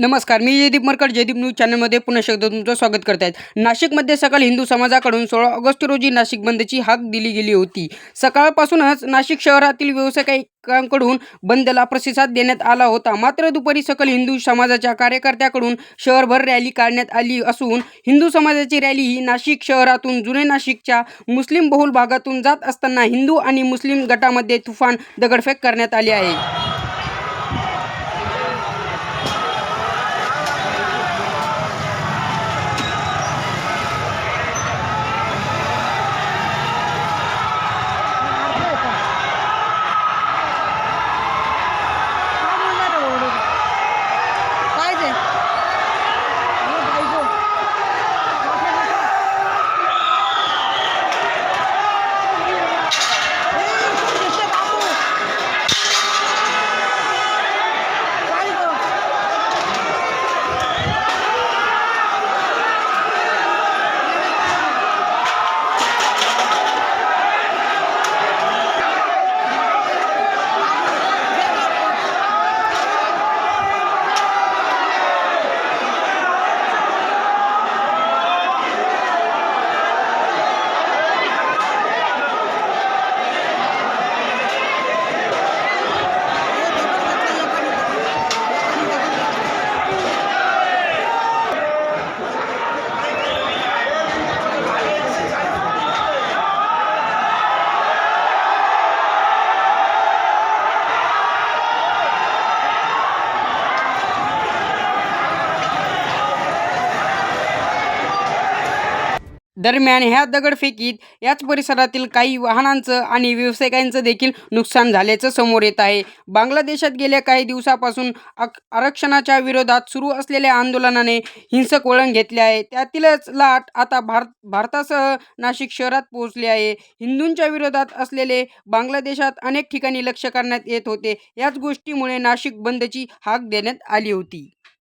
नमस्कार मी जयदीप मरकड जयदीप न्यूज चॅनलमध्ये पुन्हा एकदा तुमचं स्वागत करत आहेत नाशिकमध्ये सकाळ हिंदू समाजाकडून सोळा ऑगस्ट रोजी नाशिक बंदची हाक दिली गेली होती. सकाळपासूनच नाशिक शहरातील व्यावसायिकांकडून बंदला प्रतिसाद देण्यात आला होता. मात्र दुपारी सकल हिंदू समाजाच्या कार्यकर्त्याकडून शहरभर रॅली काढण्यात आली असून हिंदू समाजाची रॅली ही नाशिक शहरातून जुने नाशिकच्या मुस्लिम बहुल भागातून जात असताना हिंदू आणि मुस्लिम गटामध्ये तुफान दगडफेक करण्यात आली आहे. दरम्यान ह्या दगडफेकीत याच परिसरातील काही वाहनांचं आणि व्यावसायिकांचं देखील नुकसान झाल्याचं समोर येत आहे. बांगलादेशात गेल्या काही दिवसापासून आरक्षणाच्या विरोधात सुरू असलेल्या आंदोलनाने हिंसक वळण घेतले आहे. त्यातीलच लाट आता भारत भारतासह नाशिक शहरात पोहोचली आहे. हिंदूंच्या विरोधात असलेले बांगलादेशात अनेक ठिकाणी लक्ष करण्यात येत होते. याच गोष्टीमुळे नाशिक बंदची हाक देण्यात आली होती.